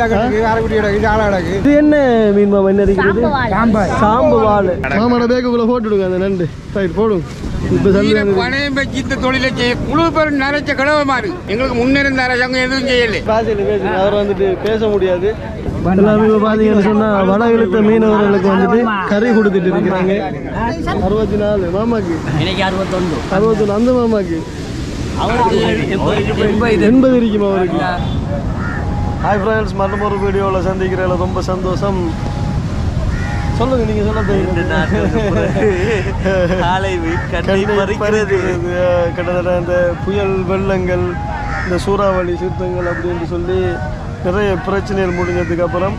அயிலா கிடக்கு அரைக்குடி கிடக்கு இது என்ன மீன் மாமா என்ன சாம்பார் சாம்பு வாள் மாமான பேக்குக்குள்ள போட்டுடுங்க அந்த நண்டு. ரைட் போடும். இப்போ ஈர சொல்லி பணையம் வச்சு இந்த தொழிலை செய்ய குழு பேர் நிறைச்ச கடவை மாறு எங்களுக்கு முன்னிருந்த அரசாங்கம் எதுவும் செய்யலை. அவர் வந்துட்டு பேச முடியாது. எல்லாமே இப்போ பார்த்தீங்கன்னு சொன்னால் வட இழுத்த மீனவர்களுக்கு வந்துட்டு கறி கொடுத்துட்டு இருக்கிறாங்க. அறுபத்தி நாலு மாமாக்கு அறுபத்தொன்று அறுபத்தொன்று அந்த மாமாக்கு. எண்பது. எண்பது இருக்கும் அவருக்கு? ஹாய் ஃப்ரெண்ட்ஸ் மற்றும் ஒரு வீடியோவில் சந்திக்கிறதுல ரொம்ப சந்தோஷம். சொல்லுங்க நீங்க பறிக்கிறது. கிட்டத்தட்ட இந்த புயல் வெள்ளங்கள் இந்த சூறாவளி சிறுத்தங்கள் அப்படின்னு சொல்லி நிறைய பிரச்சனைகள் முடிஞ்சதுக்கு அப்புறம்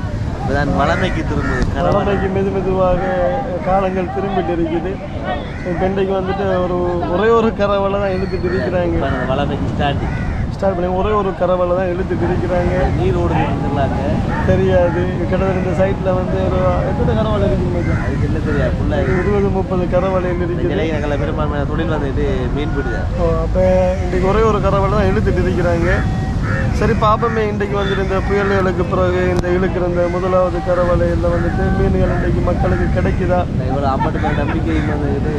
வளமைக்கு திரும்புது கடமைக்கு மெது மெதுவாக காலங்கள் திரும்பிட்டு இருக்குது. இன்றைக்கு வந்துட்டு ஒரு ஒரே ஒரு கரவலை தான் இழுத்துட்டு இருக்கிறாங்க வளமைக்கு ஸ்டார்டிங் ஸ்டார்ட் பண்ணி ஒரே ஒரு கரவலை தான் இழுத்துட்டு இருக்கிறாங்க நீர் ஓடுது சொல்லாங்க தெரியாது. கிட்டத்தட்ட இந்த சைட்டில் வந்து ஒரு எத்தனை கரவலை இருக்குங்க அதுக்கு என்ன தெரியாது. ஃபுல்லாக இருபது முப்பது கரவலைகள் இருக்குது. இளைஞர்களை பெரும்பான்மையான தொழில் வந்துட்டு மீன் பிடிதான். அப்போ இன்றைக்கு ஒரே ஒரு கரவலை தான் இழுத்துட்டு இருக்கிறாங்க சரி பாப்பமே இன்றைக்கு வந்துட்டு இந்த புயல்களுக்கு பிறகு இந்த இழுக்கிற இந்த முதலாவது கரவலையில் வந்துட்டு மீன்கள் இன்றைக்கு மக்களுக்கு கிடைக்குதா? இவ்வளோ பேர் நம்பிக்கை வந்துட்டு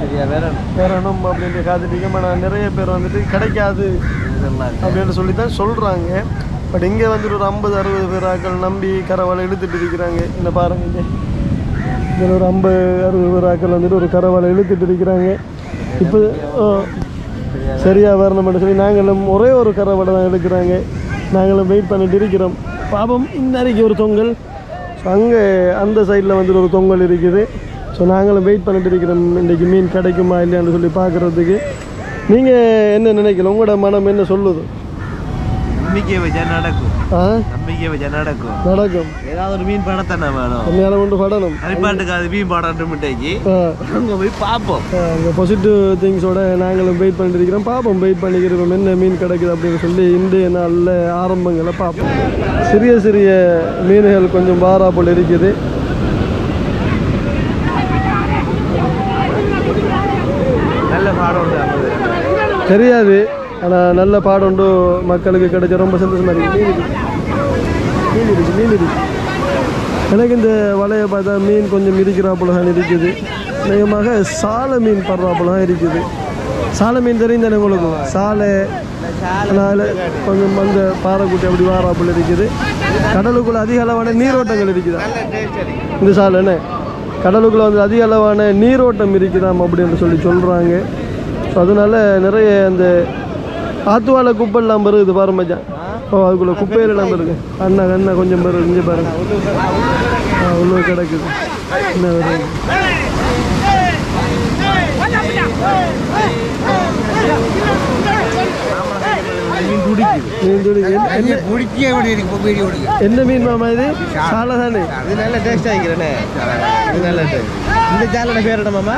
சரியா வேற வேறணும் அப்படின்ட்டு காத்துட்டீங்க ஆனால் நிறைய பேர் வந்துட்டு கிடைக்காது அப்படின்னு சொல்லி தான் சொல்கிறாங்க பட் இங்கே வந்துட்டு ஒரு ஐம்பது அறுபது பேர் ஆட்கள் நம்பி கரவலை இழுத்துட்டு இருக்கிறாங்க. இந்த பாருங்க இதில் ஒரு ஐம்பது அறுபது பேர் ஆட்கள் வந்துட்டு ஒரு கரவலை இழுத்துட்டு இருக்கிறாங்க. இப்போ சரியாக வரணும் வரணும்னு சொல்லி நாங்களும் ஒரே ஒரு கரவலை தான் எடுக்கிறாங்க. நாங்களும் வெயிட் பண்ணிட்டு இருக்கிறோம். பாபம் இன்னைக்கு ஒரு தொங்கல். ஸோ அங்கே அந்த சைடில் வந்துட்டு ஒரு தொங்கல் இருக்குது. ஸோ நாங்களும் வெயிட் பண்ணிட்டு இருக்கிறோம். இன்றைக்கி மீன் கிடைக்குமா இல்லையான்னு சொல்லி பார்க்குறதுக்கு. நீங்கள் என்ன நினைக்கல? உங்களோட மனம் என்ன சொல்லுது? நம்பிக்கை வச்சா நடக்கும். ஆ? நம்பிக்கை வச்சா நடக்கும். நடக்கும். ஏதாவது ஒரு மீன் படத்தானே வேணும் உண்மையான கொண்டு படணும். ஹரிப்பாட்டுக்கு அது மீன் படம் மிட்டைக்கு. ஆ. அங்கே போய் பார்ப்போம். அந்த பாசிட்டிவ் திங்ஸோட நாங்களும் வெயிட் பண்ணிட்டு இருக்கிறோம். பார்ப்போம் வெயிட் பண்ணிக்கிறோம் என்ன மீன் கிடைக்குது அப்படின்னு சொல்லி இன்றைய நாளில் ஆரம்பங்களை பார்ப்போம். சிறிய சிறிய மீன்கள் கொஞ்சம் பாரா போல் இருக்குது. தெரியாது. ஆனால் நல்ல பாடம் உண்டு. மக்களுக்கு கிடைச்ச ரொம்ப சந்தோஷமாக இருக்குது மீன் இருக்குது மீன் இருக்குது மீன் எனக்கு இந்த வலையை பார்த்தா மீன் கொஞ்சம் இருக்கிறாப்புல தான் இருக்குது. வேகமாக சாலை மீன் படுறாப்புல தான் இருக்குது. சாலை மீன் தெரியும் தானே உங்களுக்கு? சாலை. அதனால் கொஞ்சம் அந்த பாறைக்குட்டி அப்படி வாராப்புல இருக்குது. கடலுக்குள்ளே அதிக அளவான நீரோட்டங்கள் இருக்குதா? இந்த சாலைன்னு கடலுக்குள்ளே வந்து அதிக அளவான நீரோட்டம் இருக்குதாம் அப்படின்னு சொல்லி சொல்கிறாங்க ஸோ அதனால நிறைய அந்த ஆத்துவால குப்பைலாம் வருது பாரு மச்சான். ஓ அதுக்குள்ள இல்லாமல் இருக்குது அண்ணா அண்ணா கொஞ்சம் பேர் இங்கே பாருங்க ஆ உள்ள கிடக்குது. என்ன வருது மீன் துடிக்குது. மீன் துடிக்கு. என்ன- குடிக்கே. இருக்கு மீன் மாமா இது? சாலை தானே அது நல்ல டேஸ்ட் ஆகிக்கிறேனே இது நல்ல டேஸ்ட் இந்த சேலோட பேர் என்ன மாமா?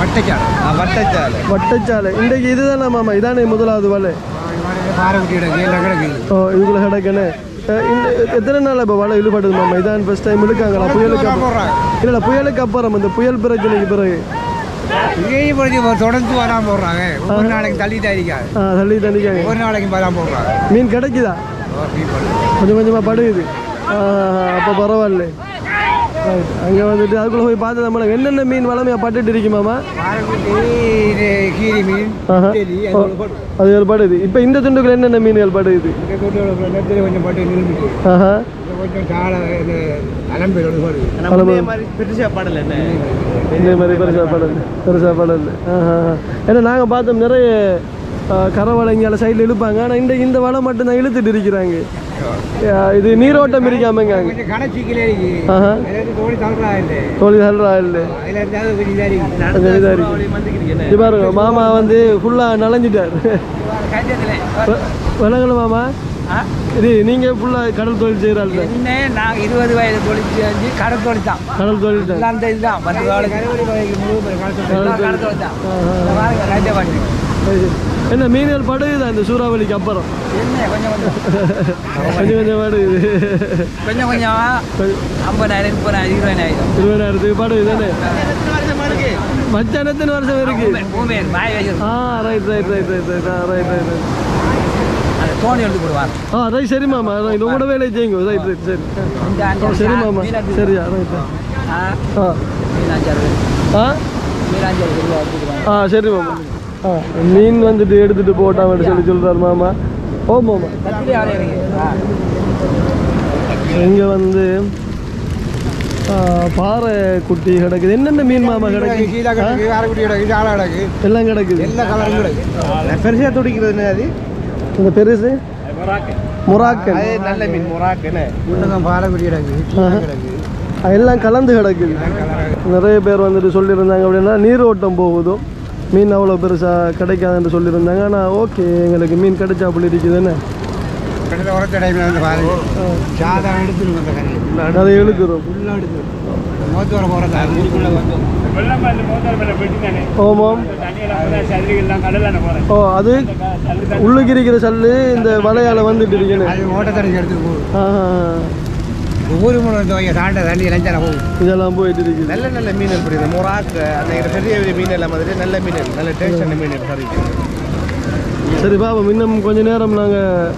வட்டைச்சாலை. வட்டச்சாலை. வட்டச்சாலை. இன்றைக்கு இதுதானே மாமா? இதானே முதலாவது வலை. கிடக்கு கிடக்கு. ஓ இதுக்குள்ள கிடக்குன்னு. எத்தனை நாள் இப்போ வலை இழுபடுது மாமா? இதான் ஃபர்ஸ்ட் டைம் இழுக்காங்களா? புயலுக்கு அப்புறம். இல்லை புயலுக்கு அப்புறம். இந்த புயல் பிரச்சனைக்கு பிறகு. இங்கேயும் படிச்சு தொடர்ந்து வராம போடுறாங்க. ஒரு நாளைக்கு இருக்காது. ஆ தள்ளி தண்ணிக்காங்க ஒரு நாளைக்கு வராம போடுறாங்க. மீன் கிடைக்குதா? கொஞ்சம் கொஞ்சமாக படுகுது. அப்போ பரவாயில்ல. அங்கே வந்துட்டு அதுக்குள்ளே போய் பார்த்து நம்ம என்னென்ன மீன் வளமையாக பட்டுட்டு இருக்குமாமா கீரி மீன் அது ஒரு படுது இப்போ இந்த துண்டுக்குள்ள என்னென்ன மீன்கள் நேரத்தில் கொஞ்சம் பட்டு ஆஹா. கொஞ்சம் இந்த அலம்பேரோடு வருது அளவு. மாதிரி பெருசா பாடல என்ன? இந்த மாதிரி பெருசாக படல். பெருசாக படல். ஆஹா ஏன்னா நாங்கள் பார்த்தோம் நிறைய ஆ, கரவளைங்கால சைடில் இழுப்பாங்க. ஆனால் இந்த இந்த வலை மட்டும் தான் இழுத்துட்டு இருக்கிறாங்க. இது நீரோட்டம் இருக்காமங்க தோழி தள்ளுறா இல்லை? பாருங்க மாமா வந்து ஃபுல்லாக நனைஞ்சிட்டார் வணக்கம் மாமா. இது நீங்கள் ஃபுல்லாக கடல் தொழில் செய்கிறாள் என்ன? நான் இருபது வயது தொழிற்சி வந்து கடை தொழில் தான். கடல் தொழில் தான். அந்த இதுதான். பத்து வேலைக்கு எல்லாம் கடை தொழில் தான். என்ன மீன்கள் படுகுதா இந்த சூறாவளிக்கு அப்புறம்? கொஞ்சம் கொஞ்சம். படுகுது. கொஞ்சம் கொஞ்சம். ஐம்பதாயிரம் முப்பதாயிரம் இருபதாயிரம். இருபதாயிரத்துக்கு படுகுது தானே? மச்சான் எத்தனை வருஷம் இருக்கு ஆ right right right right right ஆ ரைட் ரைட் ரைட் தோணி எடுத்து போடுவார். ஆ ரைட் சரி மாமா. ரைட் உங்களோட வேலையை செய்யுங்க. ரைட் ரைட் சரி. மாமா. சரியா ரைட் ஆ. ஆ. ஆ? சரி மீன் வந்துட்டு எடுத்துட்டு போட்டான்னு சொல்லி சொல்கிறார் மாமா. ஓ மாமா. இங்கே வந்து ஆ, பாறை குட்டி கிடக்குது. என்னென்ன மீன் மாமா கிடக்கு? கீழே கிடக்கு காரைக்குடி கிடக்கு சாலை கிடக்கு. எல்லாம் கிடக்குது. எல்லா கலரும் கிடக்கு. பெருசா துடிக்கிறது அது? இந்த பெருசு? முராக்கன் நல்ல மீன் முறாக்குன்னு முன்னதான் கிடக்கு எல்லாம் கலந்து கிடக்குது. நிறைய பேர் வந்துட்டு சொல்லியிருந்தாங்க அப்படின்னா நீரோட்டம் போகுதும் மீன் அவ்வளோ பெருசாக கிடைக்காதுன்னு சொல்லியிருந்தாங்க. ஆனால் ஓகே எங்களுக்கு மீன் கிடைச்சா அப்படி இருக்குதுன்னு உரத்த டைமில் வந்து பாருங்க. சாதம் எடுத்துருங்க அந்த கறி அதை இழுக்கிறோம். ஃபுல்லாக எடுத்துரும் மோத்து வர போகிறதா அதுக்குள்ளே வந்து ஓமாம் ஓ அது உள்ளுக்கு இருக்கிற சல்லு இந்த வலையால வந்துட்டு இருக்கணும் ஓட்டத்தடைக்கு எடுத்துட்டு. ஒவ்வொரு சாண்ட தண்ணி இளைஞர போகுது இதெல்லாம் போயிட்டு இருக்குது நல்ல நல்ல மீன் புரியுது? முறாக்கு அந்த பெரிய பெரிய மீன் எல்லாம் மாதிரி நல்ல மீன் நல்ல டேஸ்டான மீன் சரி. சரி பாப்போம் இன்னும் கொஞ்ச நேரம் நாங்கள்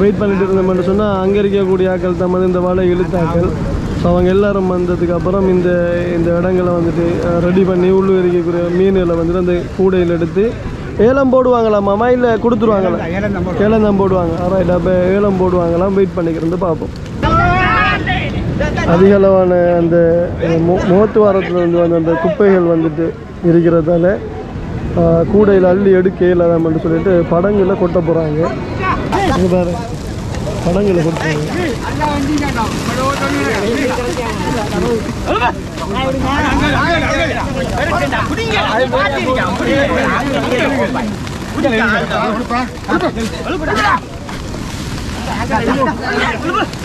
வெயிட் பண்ணிட்டு இருந்தோம்னு சொன்னால் அங்கே இருக்கக்கூடிய ஆக்கள் தான் வந்து இந்த வலை இழுத்தாக்கள் ஸோ அவங்க எல்லாரும் வந்ததுக்கு அப்புறம் இந்த இந்த இடங்களை வந்துட்டு ரெடி பண்ணி உள்ளு இருக்கக்கூடிய மீன்களை வந்துட்டு அந்த கூடையில் எடுத்து ஏலம் போடுவாங்களாமாமா? இல்லை கொடுத்துருவாங்களா? ஏலம் தான் போடுவாங்க. ரைட் அப்போ ஏலம் போடுவாங்களாம் வெயிட் பண்ணிக்கிறது பார்ப்போம் அதிக அளவான அந்த முகத்து வாரத்தில் வந்து வந்து அந்த குப்பைகள் வந்துட்டு இருக்கிறதால கூடையில் அள்ளி எடுக்க இல்லாதாமன்னு சொல்லிட்டு படங்குல கொட்ட போகிறாங்க பாரு படங்குல கொட்டுறாங்க.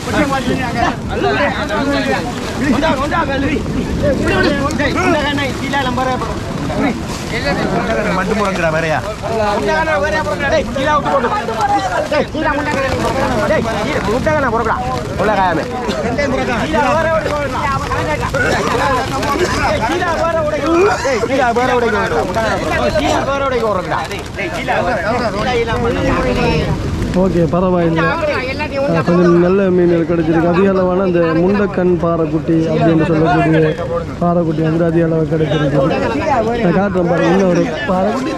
மட்டும் வேறையா ஓகே பரவாயில்லை. கொஞ்சம் நல்ல மீன்கள் கிடைச்சிருக்கு. அதிக அளவான அந்த முண்டக்கண் பாறைக்குட்டி அப்படின்னு சொல்லக்கூடிய பாறைக்குட்டி வந்து அதிக அளவு கிடைச்சிருக்கு. நான் காட்டுறேன் பாருங்க இன்னும் ஒரு பாறைக்குட்டி.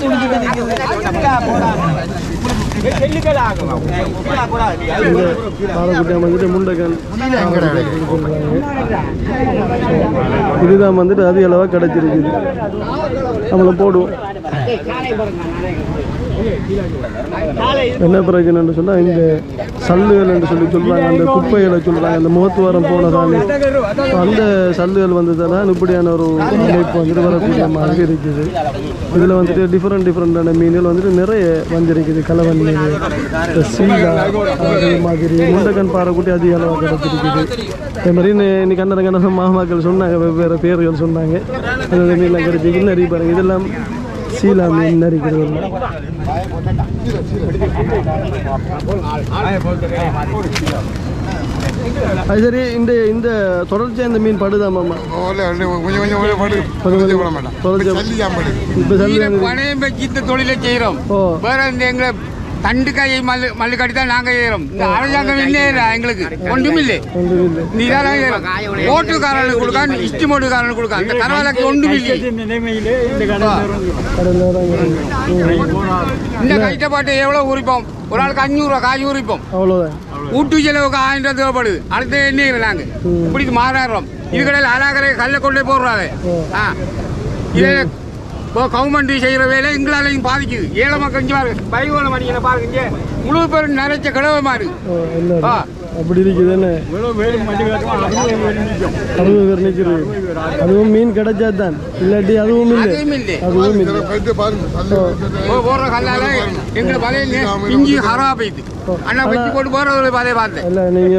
பாறைக்குட்டியாக வந்துட்டு முண்டக்கண் இதுதான் வந்துட்டு அதிக அளவாக கிடைச்சிருக்குது. நம்மளை போடுவோம். என்ன பிரச்சனைன்னு சொன்னால் இந்த சல்லுகள் என்று சொல்லி சொல்கிறாங்க அந்த குப்பைகளை சொல்கிறாங்க அந்த முகத்துவாரம் போனதால். அந்த சல்லுகள் வந்ததால இப்படியான ஒரு அமைப்பு வந்துட்டு வரக்கூடிய மாதிரி இருக்குது. இதில் வந்துட்டு டிஃப்ரெண்ட் டிஃப்ரெண்டான மீன்கள் வந்துட்டு நிறைய வந்திருக்குது கலவன் மீன் சீலா அதே மாதிரி முண்டக்கன் பாறைக்குட்டி அதிக அளவாக கிடச்சிருக்குது அதே மாதிரி இன்னைக்கு கண்ணர கண்ணர மாமாக்கள் சொன்னாங்க வெவ்வேறு பேர்கள் சொன்னாங்க. அந்த மீன்லாம் கிடைச்சிருக்கு நிறைய பாருங்கள் இதெல்லாம் சீலா மீன் நரிக்கிறது அது சரி இந்த இந்த தொடர்ச்சியாக இந்த மீன் படுதா மாமா? கொஞ்சம் கொஞ்சம் படு. கொஞ்சம் விட மாட்டான் தொடர்ச்சியா சல்லியாம் படு. இப்போ பணையம் வச்சு இந்த தொழிலை செய்கிறோம் வேற இந்த எங்களை தண்டு கையை மல்லு மல்லு கட்டி தான் நாங்கள் செய்கிறோம் இந்த அரசாங்கம் என்ன எங்களுக்கு ஒன்றுமில்லை. ஒன்றும் இல்லை நீ தான் ஓட்டுக்காரனுக்கு கொடுக்க இஷ்டமோட்டுக்காரனுக்கு கொடுக்க அந்த கரவாலைக்கு ஒன்றுமில்லை. இந்த கைட்டப்பாட்டு எவ்வளவு உரிப்போம்? ஒரு ஆளுக்கு அஞ்சூறு ரூபா காய் உரிப்போம். வீட்டு செலவுக்கு ஆயிரம் ரூபா தேவைப்படுது. அடுத்து என்ன நாங்க? இப்படி மாறாடுறோம். இது கடையில் அலாக்கரை கல்ல கொண்டு போடுறாங்க. ஆ. இது இப்போ கவர்மெண்ட் செய்கிற வேலை எங்களாலையும் பாதிக்குது. ஏழை மக்கள் இங்கே பாருங்க பைகோளம் அடிக்கிற பாருங்க இங்கே. முழு பேரும் நிறைச்ச கிழவை மாறு ஆ அப்படி இருக்குது என்ன அறுபது பேர் நிற்கிறது. அதுவும் மீன் கிடைச்சா தான். இல்லாட்டி அதுவும் இல்லை. அதுவும் இல்லை.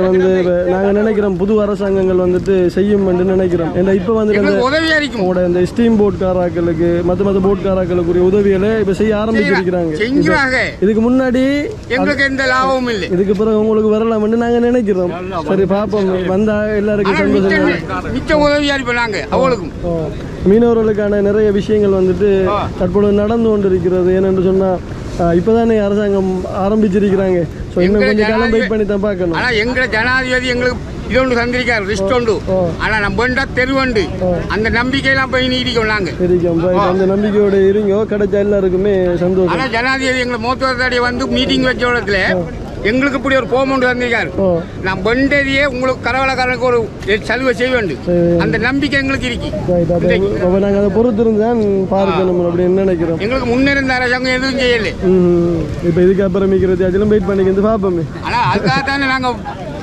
வந்து நாங்கள் நினைக்கிறோம் புது அரசாங்கங்கள் வந்துட்டு செய்யும் என்று நினைக்கிறோம். ஏன்னா இப்போ இருக்கும். உங்களோட இந்த ஸ்டீம் போட் காராக்களுக்கு மற்ற மற்ற போட் காராக்களுக்குரிய உதவிகளை இப்போ செய்ய ஆரம்பிச்சிருக்கிறாங்க இதுக்கு முன்னாடி எங்களுக்கு எந்த லாபமும் இல்லை. இதுக்கு பிறகு உங்களுக்கு வரலாம்னு நாங்கள் நினைக்கிறோம். சரி பார்ப்போம் வந்தா எல்லாருக்கும் சந்தோஷம். மிச்சம் உதவியா இருப்போம் நாங்க? அவளுக்கும். மீனவர்களுக்கான நிறைய விஷயங்கள் வந்துட்டு தற்பொழுது நடந்து கொண்டிருக்கிறது. ஏனென்று சொன்னால் இப்போதானே அரசாங்கம் ஆரம்பிச்சிருக்கிறாங்க. ஸோ இன்னும் கொஞ்சம் காலம் வெயிட் பண்ணி தான் பார்க்கணும். ஆனா எங்க ஜனாதிபதி எங்களுக்கு இது ஒன்று தந்திருக்காரு ரிஸ்ட் உண்டு. ஓ. ஆனா நம்ம வேண்டா தெருவண்டு அந்த நம்பிக்கையெல்லாம் போய் நீடிக்கும் நாங்க. சரிக்கும் ரைட் அந்த நம்பிக்கையோட இருங்கோ. கிடைச்ச எல்லாருக்குமே சந்தோஷம். ஆனா ஜனாதிபதி எங்களை மூத்தவர்தாடி வந்து மீட்டிங் வச்ச இடத்துல எங்களுக்கு இப்படி ஒரு போம் ஒன்று தந்திருக்காரு ஓ. நான் வெண்டதியே உங்களுக்கு கரவலக்காரனுக்கு ஒரு சலுகை செய்ய வேண்டும். அந்த நம்பிக்கை எங்களுக்கு இருக்கு. நாங்கள் அதை பொறுத்திருந்து தான் பார்க்கணும் அப்படின்னு நினைக்கிறோம். எங்களுக்கு முன்னிருந்த அரசாங்கம் எதுவும் செய்யல. இப்போ இதுக்கு அப்புறம் மிக்கிறது அதெல்லாம் வெயிட் பண்ணிக்கிறது பார்ப்போமே. ஆனா அதுக்காக தானே நாங்க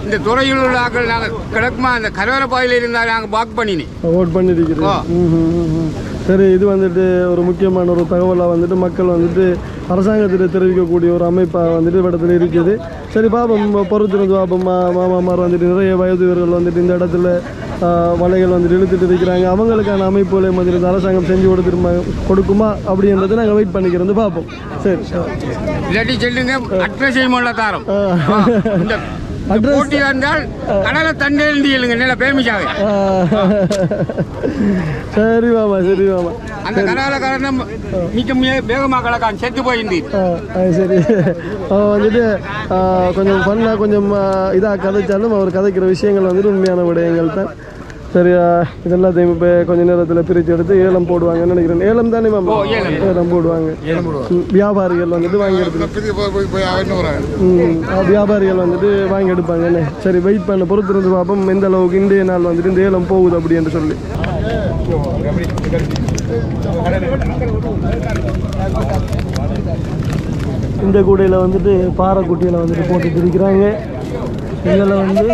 இந்த துறையில் உள்ள ஆட்கள் நாங்க கிழக்குமா அந்த கரவர பாதையில் இருந்தால் நாங்க வாக் பண்ணினேன் ஓட் பண்ணிருக்கிறேன் ஆ. ம், ம், ம், ம். சரி இது வந்துட்டு ஒரு முக்கியமான ஒரு தகவலாக வந்துட்டு மக்கள் வந்துட்டு அரசாங்கத்தில் தெரிவிக்கக்கூடிய ஒரு அமைப்பாக வந்துட்டு இடத்துல இருக்குது. சரி பாப்போம் பொறுத்திருந்து பாப்போம் மா மாமாமார் வந்துட்டு நிறைய வயதுவர்கள் வந்துட்டு இந்த இடத்துல வலைகள் வந்துட்டு இழுத்துட்டு இருக்கிறாங்க. அவங்களுக்கான அமைப்புகளை வந்துட்டு அரசாங்கம் செஞ்சு கொடுத்துருமா கொடுக்குமா அப்படின்றத நாங்கள் வெயிட் பண்ணிக்கிறது பார்ப்போம் சரி சொல்லுங்க தாரம். போட்டி இருந்தால் கடலை தண்டேண்டி எழுங்க. நல்ல பேமிச்சாக ஆ. சரி மாமா சரி மாமா. அந்த கடலக்காரன் மிக மிக வேகமாக கலக்கான். செத்து போயிருந்து சரி. வந்துட்டு கொஞ்சம் ஃபன்னாக கொஞ்சம் இதாக கதைச்சாலும் அவர் கதைக்கிற விஷயங்கள் வந்துட்டு உண்மையான விடயங்கள் தான். சரியா இதெல்லாத்தையும் இப்போ கொஞ்ச நேரத்தில் பிரித்து எடுத்து ஏலம் போடுவாங்கன்னு நினைக்கிறேன். ஏலம் தானே மேம்? ஏலம். போடுவாங்க. வியாபாரிகள் வந்துட்டு வாங்கி எடுத்து வியாபாரிகள் வந்துட்டு வாங்கி எடுப்பாங்க என்ன சரி வெயிட் பண்ண பொறுத்திருந்து பார்ப்போம் எந்த அளவுக்கு இன்றைய நாள் வந்துட்டு இந்த ஏலம் போகுது அப்படின்னு சொல்லி. இந்த கூடையில் வந்துட்டு பாறைக்குட்டியில் வந்துட்டு போட்டுட்டு இருக்கிறாங்க. இதில் வந்து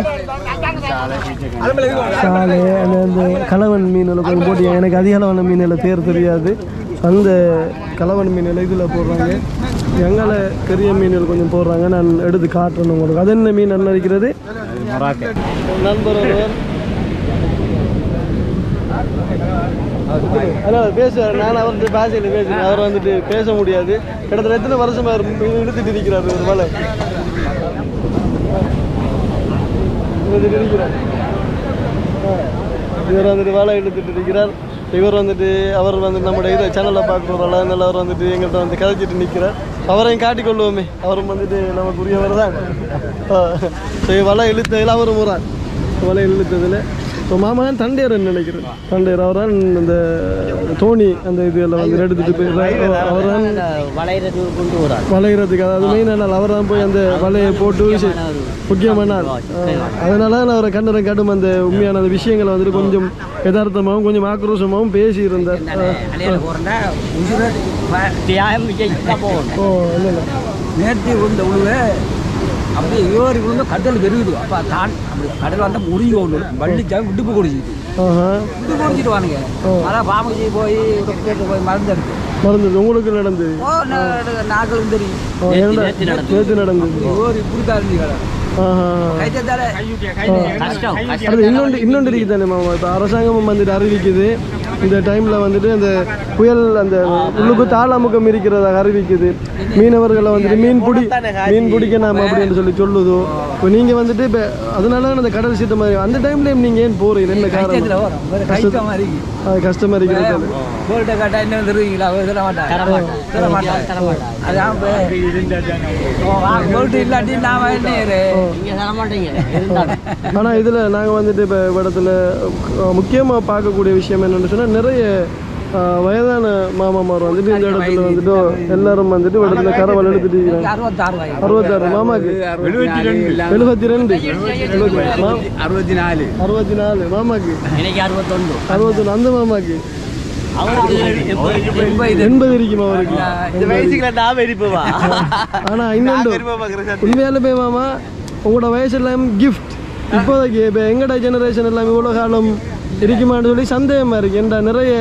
சாலை அந்த அந்த கலவன் மீனில் கொஞ்சம் போட்டு எனக்கு அதிக அதிகளவான மீனில் பேர் தெரியாது. அந்த கலவன் மீனில் இதில் போடுறாங்க. எங்களை பெரிய மீன்கள் கொஞ்சம் போடுறாங்க. நான் எடுத்து காட்டுறேன் உங்களுக்கு. அது என்ன மீன் நல்லா இருக்கிறது? நண்பர் ஒருவர் பேசுவார் நான் வந்து பாஷையில் பேசுகிறேன் அவர் வந்துட்டு பேச முடியாது. கிட்டத்தட்ட எத்தனை வருஷமா அவர் இழுத்துட்டு இருக்கிறார் ஒரு மேலே? இருக்கிறார். இவர் வந்துட்டு வேலை இழுத்துட்டு இருக்கிறார் இவர் வந்துட்டு அவர் வந்து நம்முடைய இதை சேனலில் பார்க்குறதால அதனால அவர் வந்துட்டு எங்கள்கிட்ட வந்து கதைச்சிட்டு நிற்கிறார் அவரையும் காட்டிக்கொள்வோமே அவரும் வந்துட்டு நமக்குரியவர் தான். ஸோ வலை இழுத்ததில் அவரும் முறான் வலை இழுத்ததில். ஸோ மாமன் தண்டையர்னு நினைக்கிறேன் தண்டையர் அவர் தான் இந்த தோணி அந்த இதெல்லாம் வந்து எடுத்துட்டு போய் அவர் தான் வளைகிறதுக்கு அதாவது மெயினான அவர் தான் போய் அந்த வலையை போட்டு முக்கியமான அதனால தான் அவரை கண்டரை காட்டும் அந்த உண்மையான அந்த விஷயங்களை வந்துட்டு கொஞ்சம் யதார்த்தமாகவும் கொஞ்சம் ஆக்ரோஷமாகவும் பேசி போகணும் ஓ இல்லை நேற்று விழுந்த உழுவு அப்படியே ஏறி விழுந்து கடல் பெருகுது. அப்போ தான் அப்படி கடல் வந்தால் முறிஞ்சு கொண்டு வள்ளிச்சா விடுப்பு குடிச்சிது ஆஹா. விட்டு குடிச்சிட்டு வானுங்க அதான் பாம்புச்சி போய் டாக்டர்கிட்ட போய் மருந்து எடுத்து மறந்தது உங்களுக்கு நடந்தது? ஓ நாக்களும் தெரியும்? நேற்று நடந்தது. ஓர் இப்படி தான் இருந்து இன்னொன்று இன்னொன்று இருக்குது தானே மாமா? இப்போ அரசாங்கமும் வந்துட்டு அறிவிக்குது. இந்த டைமில் வந்துட்டு அந்த புயல் அந்த உள்ளுக்கு தாளமுகம் இருக்கிறதாக அறிவிக்குது. மீனவர்களை வந்துட்டு மீன் பிடி மீன் பிடிக்க நாம அப்படின்னு சொல்லி சொல்லுதோ. இப்போ நீங்கள் வந்துட்டு இப்போ அதனால அந்த கடல் சீட்டு மாதிரி அந்த டைம்லேயும் நீங்கள் ஏன் போகிறீங்க என்ன காரணம்? கஷ்டமாக இருக்கிறது. ஆனால் இதில் நாங்கள் வந்துட்டு இப்போ இடத்துல முக்கியமாக பார்க்கக்கூடிய விஷயம் என்னென்னு சொன்னால் நிறைய வயதான மாமாமார் வந்துட்டு இந்த இடத்துல வந்துட்டு எல்லாரும் வந்துட்டு இடத்துல கரவல் எடுத்துட்டு இருக்கிறாங்க அறுபத்தாறு மாமாக்கு. எழுபத்தி ரெண்டு. எழுபத்தி ரெண்டு. அறுபத்தி நாலு. அறுபத்தி நாலு மாமாக்கு. அறுபத்தொன்று. அறுபத்தொன்று. அந்த மாமாக்கு. எண்பது. இருக்கும் அவருக்கு? ஆனா இன்னொன்று. உண்மையாலுமே மாமா உங்களோட வயசு எல்லாம் கிஃப்ட் இப்போதைக்கு இப்போ எங்கட ஜெனரேஷன் எல்லாம் இவ்வளோ காலம் இருக்குமான்னு சொல்லி சந்தேகமா இருக்கு. ஏன்டா நிறைய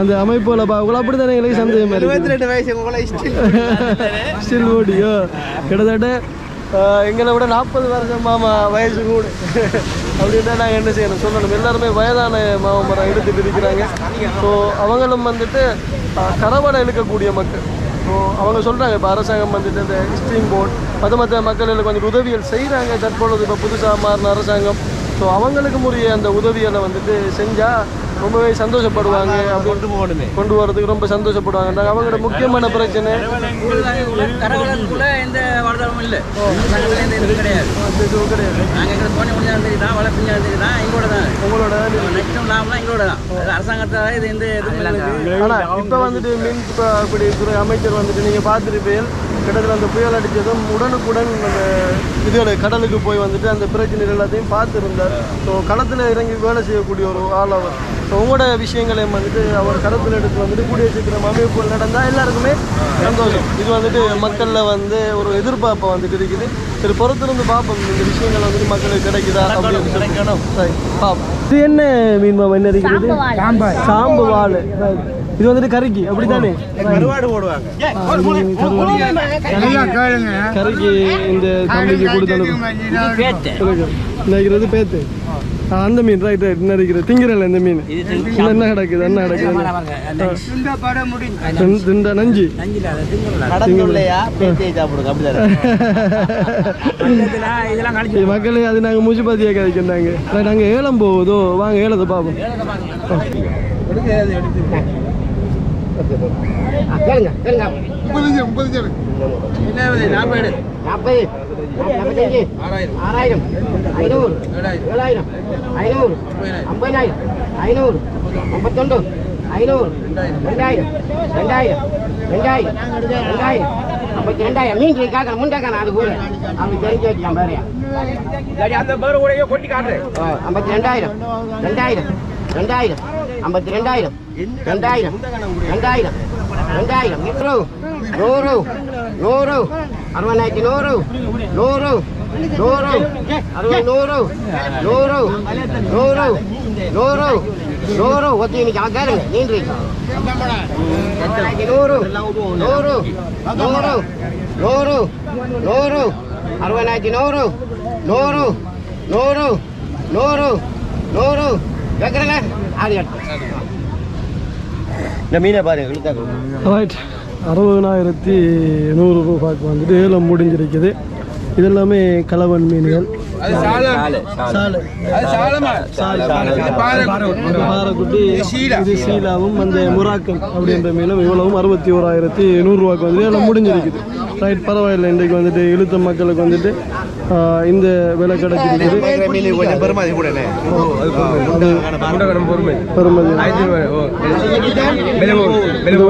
அந்த அமைப்புகளை பார்க்கல அப்படி தானே எங்களுக்கு வயசு இஷ்டம் ஸ்டில் ஓடியோ? கிட்டத்தட்ட எங்களை விட நாற்பது வருஷம் மாமா வயசு கூட. அப்படின்னா நாங்கள் என்ன செய்யணும்? சொல்லணும். எல்லாருமே வயதான மாமா மரம் எடுத்துட்டு இருக்கிறாங்க. ஸோ அவங்களும் வந்துட்டு கரவடை இழுக்கக்கூடிய மக்கள். ஸோ அவங்க சொல்கிறாங்க இப்போ அரசாங்கம் வந்துட்டு இந்த ஸ்ட்ரீம் போர்ட் மற்ற மற்ற மக்களுக்கு கொஞ்சம் உதவிகள் செய்கிறாங்க தற்பொழுது இப்போ புதுசாக மாறின அரசாங்கம். ஸோ அவங்களுக்கு உரிய அந்த உதவிகளை வந்துட்டு செஞ்சால் ரொம்பவே சந்தோஷப்படுவாங்க. அப்படி கொண்டு போகணுமே. கொண்டு வரதுக்கு ரொம்ப சந்தோஷப்படுவாங்க. அவங்களோட முக்கியமான பிரச்சனை. எந்த வாழ்தளமும் இல்லை. கிடையாது. நாங்கள் உங்களோட அரசாங்கத்தால் இது ஆனா இப்ப வந்துட்டு மின் இப்ப அப்படி துறை அமைச்சர் வந்துட்டு நீங்க பார்த்துருப்பீர்கள். கிட்டத்தட்ட அந்த புயல் அடிச்சதும் உடனுக்குடன் அந்த இதோட கடலுக்கு போய் வந்துட்டு அந்த பிரச்சனை எல்லாத்தையும் பார்த்துருந்தார். ஸோ களத்தில் இறங்கி வேலை செய்யக்கூடிய ஒரு ஆள் அவர். உங்களோட விஷயங்களையும் வந்துட்டு அவர் களத்தில் எடுத்து வந்துட்டு கூடிய சீக்கிரம் அமைப்புகள் நடந்தால் எல்லாருக்குமே சந்தோஷம். இது வந்துட்டு மக்களில் வந்து ஒரு எதிர்பார்ப்பு வந்துட்டு இருக்குது. சரி பொறுத்திருந்து பார்ப்போம். இந்த விஷயங்கள் வந்துட்டு மக்களுக்கு கிடைக்குதா அப்படின்னு கிடைக்கணும் சரி பார்ப்போம். இது என்ன மீன் மாமா? என்ன இருக்கிறது சாம்பு வாழை. இது வந்துட்டு கறிக்கு அப்படித்தானே? கறிக்கு இந்த தம்பிக்கு கொடுத்து பேத்து. அந்த மீன் ரைட் ரைட் நினைக்கிறது திங்கிறல இந்த மீன். என்ன கிடக்குது என்ன கிடக்குது? திண்டா நஞ்சு. அதை பேத்தியை மக்களே அது நாங்கள் மூச்சுப்பாத்தியாக கிடைக்கிறாங்க ரைட் அங்கே ஏலம் போகுதோ? வாங்க ஏலத்தை பார்ப்போம். முப்பத்தஞ்சு முப்பத்தஞ்சு நாற்பது நாற்பத்தஞ்சு ஆறாயிரம் ஐநூறு ஏழாயிரம் ஐநூறு ஐம்பதாயிரம் ஐநூறு ஐம்பத்தொண்டு ஐநூறு ரெண்டாயிரம் ரெண்டாயிரம் ரெண்டாயிரம் ரெண்டாயிரம் ஐம்பத்தி ரெண்டாயிரம் மீன் கேட்கணும் முண்டாக்கணும் அது கூட அப்படி தெரிஞ்சு வச்சுக்கலாம் வேறையா அந்த பேர் கூட கொட்டி காட்டுறேன் ஐம்பத்தி ரெண்டாயிரம் ரெண்டாயிரம் ரெண்டாயிரம் ஐம்பத்தி ரெண்டாயிரம் ரெண்டாயிரம் ரெண்டாயிரம் ரெண்டாயிரம் நூறு நூறு நூறு அறுபதாயிரத்தி நூறு நூறு நூறு அறுபது நூறு நூறு நூறு நூறு நூறு ஒத்தி இன்னைக்கு கேளுங்க நீண்டு நூறு நூறு நூறு நூறு நூறு அறுபதாயிரத்தி நூறு நூறு நூறு நூறு நூறு கேட்குறேங்க ஆறு எட்டு இந்த மீனை பாருங்க இழுத்தாக்க ரைட் அறுபதனாயிரத்தி நூறு ரூபாய்க்கு வந்துட்டு ஏலம் முடிஞ்சிருக்குது. இது எல்லாமே கலவன் மீன்கள். பாறைக்குட்டி. இது சீலாவும் அந்த முராக்கம் அப்படின்ற மீனும் இவ்வளவும் அறுபத்தி ஓராயிரத்தி நூறுரூவாய்க்கு வந்து எல்லாம் முடிஞ்சிருக்குது. ரைட் பரவாயில்லை. இன்றைக்கு வந்துட்டு இழுத்த மக்களுக்கு வந்துட்டு இந்த விலை கிடைச்சிருக்குது. மீன் கொஞ்சம் பெருமாதி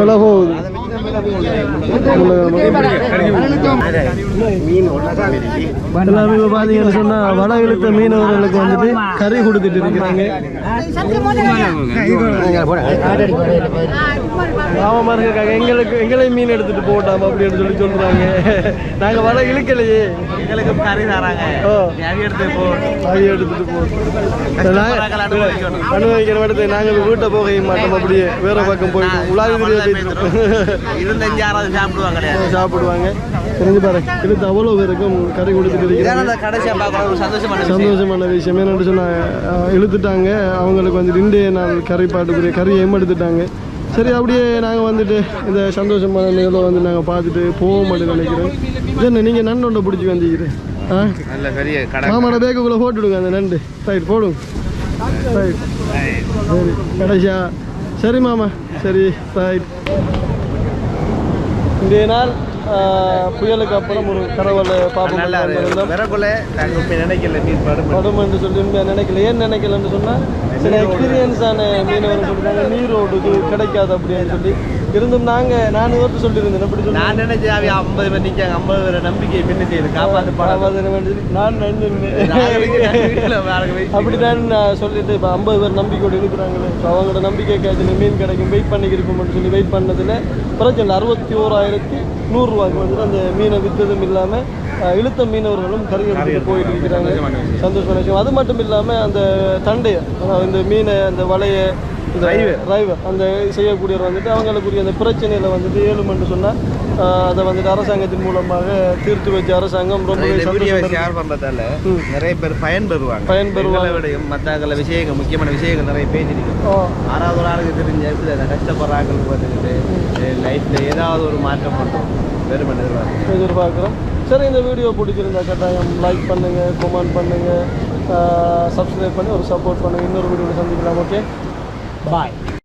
விலை போகுது. எல்லாமே இப்போ பார்த்தீங்கன்னு சொன்னால் வலை இழுத்த மீனவர்களுக்கு வந்துட்டு கறி கொடுத்துட்டு இருக்கிறாங்க. பாவமாக இருக்காங்க எங்களுக்கு எங்களை மீன் எடுத்துட்டு போட்டாம அப்படின்னு சொல்லி சொல்றாங்க. நாங்கள் வலை இழுக்கலையே. எங்களுக்கு கறி தராங்க. ஓ. எடுத்து போ. அதை எடுத்துட்டு போட்டோம் அனுபவிக்கிற இடத்துல நாங்கள் வீட்டை போக மாட்டோம். அப்படியே வேற பக்கம் போயிட்டு உலாவி யாராவது சாப்பிடுவாங்க கிடையாது. சாப்பிடுவாங்க. தெரிஞ்சு பாரு இழுத்து அவ்வளோ பேருக்கும் கறி கொடுத்துட்டு இருக்கிறாங்க. இதான கடைசியா பார்க்கற ஒரு சந்தோஷமான விஷயம். சந்தோஷமான விஷயம். என்னன்னு சொன்னா அஹ், இழுத்துட்டாங்க. அவங்களுக்கு வந்து இன்றைய நாள் கறி பாட்டுக்குரிய கறியை எடுத்துட்டாங்க சரி அப்படியே நாங்கள் வந்துட்டு இந்த சந்தோஷமான நிகழ்வை வந்து நாங்கள் பார்த்துட்டு போக மாட்டேன்னு நினைக்கிறோம் இது என்ன நீங்கள் நண்டொண்டை பிடிச்சி வந்திக்கிறேன் ஆ? நல்ல பெரிய கடை. மாமாட பேக்குக்குள்ளே போட்டுவிடுங்க அந்த நண்டு. ரைட் போடுங்க. ரைட் சரி கடைசியா. சரி மாமா. சரி ரைட் இன்றைய நாள் ஆஹ், புயலுக்கு அப்புறம் ஒரு நல்லா பார்ப்போம் நினைக்கல நீர் படும் என்று சொல்லி நினைக்கல. ஏன் நினைக்கலன்னு சொன்னால் சில எக்ஸ்பீரியன்ஸான மீனவர் சொல்லிட்டாங்க நீரோடு கிடைக்காது அப்படின்னு சொல்லி. இருந்தும் நாங்கள் நான் இவர்கிட்ட சொல்லியிருந்தேன். எப்படி சொல்லி நான் நினைச்சேன் ஐம்பது பேர் நிற்காங்க ஐம்பது பேர் நம்பிக்கை பின்னிட்டு இருக்கு காப்பாத்து படம் நான் நினைச்சிருந்தேன் அப்படி அப்படிதான் நான் சொல்லிட்டு இப்போ ஐம்பது பேர் நம்பிக்கையோடு இருக்கிறாங்களே ஸோ அவங்களோட நம்பிக்கை காய்ச்சல் மீன் கிடைக்கும் வெயிட் பண்ணிக்கிருப்போம்னு சொல்லி வெயிட் பண்ணதில் பிரச்சனை அறுபத்தி ஓராயிரத்தி நூறுரூவாய்க்கு வந்துட்டு அந்த மீனை விற்றதும் இல்லாமல் இழுத்த மீனவர்களும் எடுத்துட்டு போயிட்டு இருக்கிறாங்க சந்தோஷமான விஷயம் அது மட்டும் இல்லாமல் அந்த தண்டையை இந்த மீனை அந்த வலையை இந்த டிரைவர் அந்த செய்யக்கூடியவர் வந்துட்டு அவங்களுக்குரிய அந்த பிரச்சனையில் வந்துட்டு ஏழுமென்று சொன்னால் அதை வந்துட்டு அரசாங்கத்தின் மூலமாக தீர்த்து வச்ச அரசாங்கம் சந்தோஷம் ஷேர் பண்றதால ம். நிறைய பேர் பயன் பெறுவாங்க. பயன் பெறுவாங்க. எங்களை விடையும் மற்ற விஷயங்கள் முக்கியமான விஷயங்கள் நிறைய பேசிருக்கு ஆறாவது ஆளுக்கு தெரிஞ்ச எப்படி அந்த லைஃப்பில் ஏதாவது ஒரு மாற்றம் பண்ணுறோம் வெறும் எதிர்பார்க்கு எதிர்பார்க்குறோம். சரி இந்த வீடியோ பிடிச்சிருந்தா கட்டாயம் லைக் பண்ணுங்கள் கமெண்ட் பண்ணுங்கள் சப்ஸ்கிரைப் பண்ணி ஒரு சப்போர்ட் பண்ணுங்கள் இன்னொரு வீடியோவில் சந்திக்கலாம் ஓகே பாய்